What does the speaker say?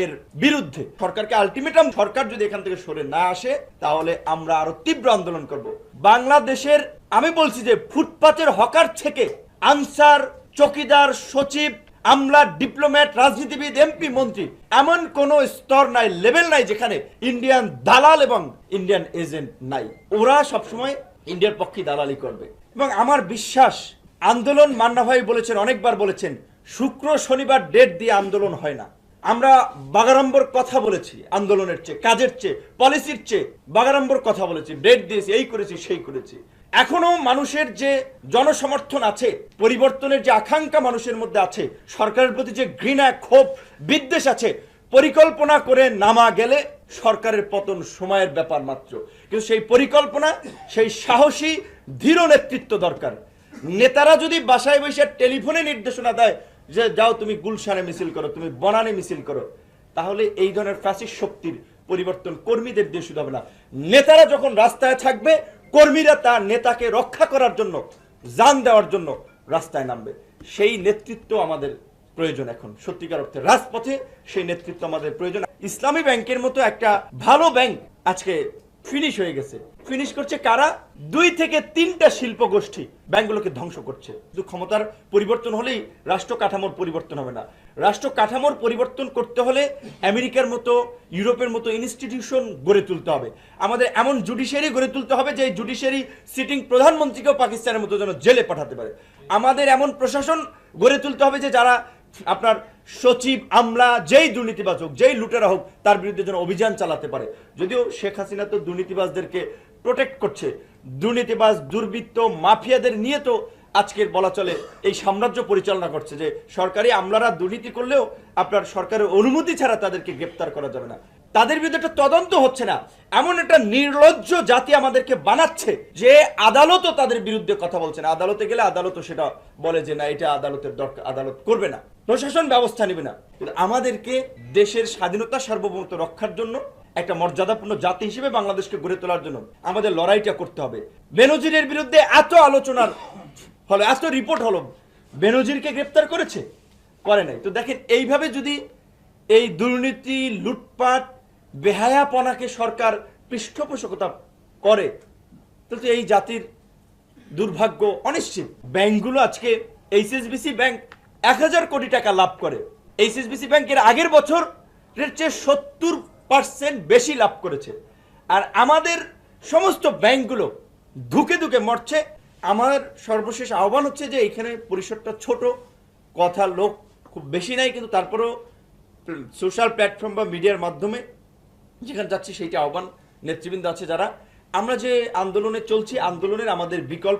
এর বিরুদ্ধে সরকারকে আলটিমেটাম সরকার যদি এখান থেকে সরে না আসে, তাহলে আমরা আরও তীব্র আন্দোলন করব। বাংলাদেশের, আমি বলছি যে ফুটপাতের হকার থেকে আনসার, চকিদার, সচিব আমলা ডিপ্লোম্যাট, রাজনীতিবিদ, এমপি, মন্ত্রী, এমন কোন স্তর নাই, লেভেল নাই যেখানে ইন্ডিয়ান দালাল এবং ইন্ডিয়ান এজেন্ট নাই। ওরা সবসময় ইন্ডিয়ার পক্ষে দালালি করবে। এবং আমার বিশ্বাস, আন্দোলন মান্না ভাই বলেছেন, অনেকবার বলেছেন, শুক্র, শনিবার ডেট দিয়ে আন্দোলন হয় না। আমরা বাগাড়ম্বর কথা বলেছি, আন্দোলনের চেয়ে, কাজের চেয়ে পলিসির চেয়ে বাগাড়ম্বর কথা বলেছি ডেট দিয়েছি, এই করেছি, সেই করেছি। এখনও মানুষের যে জনসমর্থন আছে, পরিবর্তনের যে আকাঙ্ক্ষা মানুষের মধ্যে আছে, সরকারের প্রতি যে ঘৃণা, ক্ষোভ, বিদ্বেষ আছে, পরিকল্পনা করে নামা গেলে সরকারের পতন সময়ের ব্যাপার মাত্র। কিন্তু সেই পরিকল্পনা, সেই সাহসী ধীর নেতৃত্ব দরকার। নেতারা যদি বাসায় বসে টেলিফোনে নির্দেশনা দেয় যে যাও তুমি গুলশানে মিছিল করো, তুমি বনানে মিছিল করো, তাহলে এই ধরনের ফ্যাসিস্ট শক্তির পরিবর্তন কর্মীদের দিয়ে শুধু হবে না। নেতারা যখন রাস্তায় থাকবে, কর্মীরা তার নেতাকে রক্ষা করার জন্য, জান দেওয়ার জন্য রাস্তায় নামবে। সেই নেতৃত্ব আমাদের প্রয়োজন এখন। সত্যিকার অর্থে রাজপথে সেই নেতৃত্ব আমাদের প্রয়োজন। ইসলামী ব্যাংকের মতো একটা ভালো ব্যাংক আজকে ফিনিশ হয়ে গেছে। ফিনিশ করছে কারা? দুই থেকে তিনটা শিল্প গোষ্ঠী ব্যাংকগুলোকে ধ্বংস করছে। শুধু ক্ষমতার পরিবর্তন হলেই রাষ্ট্র কাঠামোর পরিবর্তন হবে না। রাষ্ট্র কাঠামোর পরিবর্তন করতে হলে আমেরিকার মতো, ইউরোপের মতো ইনস্টিটিউশন গড়ে তুলতে হবে। আমাদের এমন জুডিশিয়ারি গড়ে তুলতে হবে যে জুডিশিয়ারি সিটিং প্রধানমন্ত্রীকেও পাকিস্তানের মতো যেন জেলে পাঠাতে পারে। আমাদের এমন প্রশাসন গড়ে তুলতে হবে যে যারা আপনার সচিব, আমলা, যেই দুর্নীতিবাজ হোক, যেই লুটেরা হোক, তার বিরুদ্ধে যেন অভিযান চালাতে পারে। যদিও শেখ হাসিনা তো দুর্নীতিবাজদেরকে প্রোটেক্ট করছে। দুর্নীতিবাজ, দুর্বৃত্ত, মাফিয়াদের নিয়ে তো আজকের বলা চলে এই সাম্রাজ্য পরিচালনা করছে যে সরকারি আমলারা দুর্নীতি করলেও আপনার সরকারের অনুমতি ছাড়া তাদেরকে গ্রেপ্তার করা যাবে না। তাদের বিরুদ্ধে একটা তদন্ত হচ্ছে না। এমন একটা নির্লজ্জ জাতি আমাদেরকে বানাচ্ছে যে আদালতও তাদের বিরুদ্ধে কথা বলছে না। আদালতে গেলে আদালতও সেটা বলে যে না, এটা আদালতের দরকার, আদালত করবে না। প্রশাসন ব্যবস্থা নেবে না। আমাদেরকে দেশের স্বাধীনতা, সার্বভৌমত্ব রক্ষার জন্য একটা মর্যাদাপূর্ণ জাতি হিসেবে বাংলাদেশকে গড়ে তোলার জন্য আমাদের লড়াইটা করতে হবে। বেনজিরের বিরুদ্ধে এত আলোচনার হলো এত রিপোর্ট হলো, বেনজিরকে গ্রেপ্তার করেছে? করে নাই। তো দেখেন, এইভাবে যদি এই দুর্নীতি, লুটপাট, বেহায়াপনাকে সরকার পৃষ্ঠপোষকতা করে, তাহলে এই জাতির দুর্ভাগ্য অনিশ্চিত। ব্যাংকগুলো আজকে, এইচএসবিসি ব্যাংক এক হাজার কোটি টাকা লাভ করে। এইচএসবিসি ব্যাংকের আগের বছর চেয়ে সত্তর পার্সেন্ট বেশি লাভ করেছে। আর আমাদের সমস্ত ব্যাংকগুলো ধুকে ধুকে মরছে। আমার সর্বশেষ আহ্বান হচ্ছে যে এখানে পরিসরটা ছোট, কথা লোক খুব বেশি নাই, কিন্তু তারপরেও সোশ্যাল প্ল্যাটফর্ম বা মিডিয়ার মাধ্যমে যেখানে যাচ্ছি সেইটা আহ্বান নেতৃবৃন্দ আছে যারা। আমরা যে আন্দোলনে চলছি, আন্দোলনের আমাদের বিকল্প